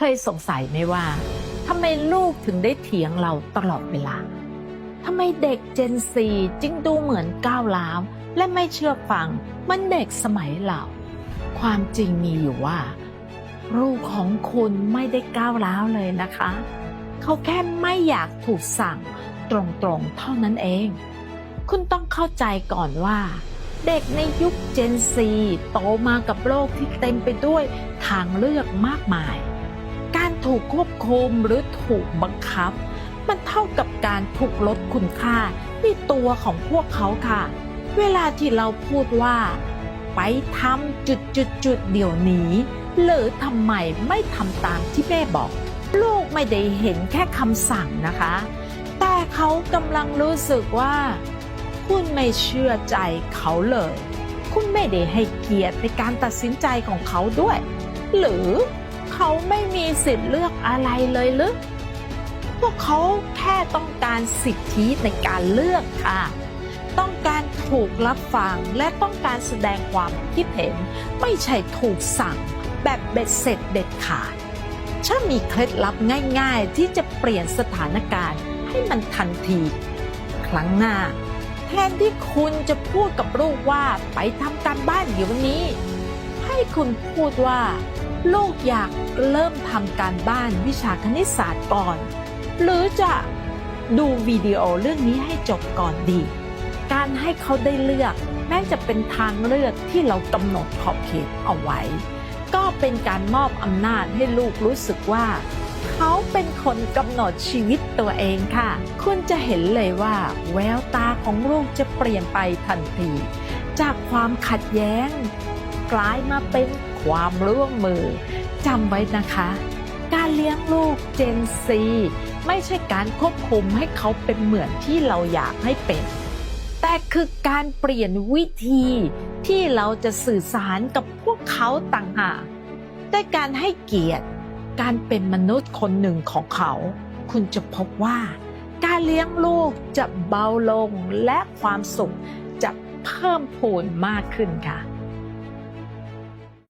เคยสงสัยไหมว่าทำไมลูกถึงได้เถียงเราตลอดเวลาทำไมเด็กเจนซีจึงดูเหมือนก้าวร้าวและไม่เชื่อฟังมันเด็กสมัยเรา ความจริงมีอยู่ว่า ลูกของคุณไม่ได้ก้าวร้าวเลยนะคะ เขาแค่ไม่อยากถูกสั่งตรงๆเท่านั้นเอง คุณต้องเข้าใจก่อนว่า เด็กในยุคเจนซีโตมากับโลกที่เต็มไปด้วยทางเลือกมากมาย ถูกควบคุมหรือถูกบังคับ มันเท่ากับการถูกลดคุณค่าในตัวของพวกเขาค่ะ เวลาที่เราพูดว่า ไปทำจุดจุดจุดเดี๋ยวนี้ หรือทำไมไม่ทำตามที่แม่บอก ลูกไม่ได้เห็นแค่คำสั่งนะคะ แต่เขากำลังรู้สึกว่า คุณไม่เชื่อใจเขาเลย คุณไม่ได้ให้เกียรติในการตัดสินใจของเขาด้วย หรือ เขาไม่มีสิทธิ์เลือกอะไรเลยหรือพวกเขาแค่ต้องการสิทธิในการเลือกค่ะ ต้องการถูกรับฟังและต้องการแสดงความคิดเห็น ไม่ใช่ถูกสั่งแบบเบ็ดเสร็จเด็ดขาดถ้ามีเคล็ดลับง่ายๆ ที่จะเปลี่ยนสถานการณ์ให้มันทันที ครั้งหน้า แทนที่คุณจะพูดกับลูกว่าไปทำการบ้านเดี๋ยวนี้ ให้คุณพูดว่า ลูกอยากเริ่มทำการบ้านวิชาคณิตศาสตร์ก่อน หรือจะดูวิดีโอเรื่องนี้ให้จบก่อนดี การให้เขาได้เลือก แม้จะเป็นทางเลือกที่เรากำหนดขอบเขตเอาไว้ ก็เป็นการมอบอำนาจให้ลูกรู้สึกว่า เขาเป็นคนกำหนดชีวิตตัวเองค่ะ คุณจะเห็นเลยว่า แววตาของลูกจะเปลี่ยนไปทันที จากความขัดแย้ง กลายมาเป็น ความร่วมมือจำไว้นะคะ การเลี้ยงลูกเจนซีไม่ใช่การควบคุมให้เขาเป็นเหมือนที่เราอยากให้เป็น แต่คือการเปลี่ยนวิธีที่เราจะสื่อสารกับพวกเขาต่างหากด้วยการให้เกียรติ การเป็นมนุษย์คนหนึ่งของเขา คุณจะพบว่า การเลี้ยงลูกจะเบาลงและความสุขจะเพิ่มพูนมากขึ้นค่ะ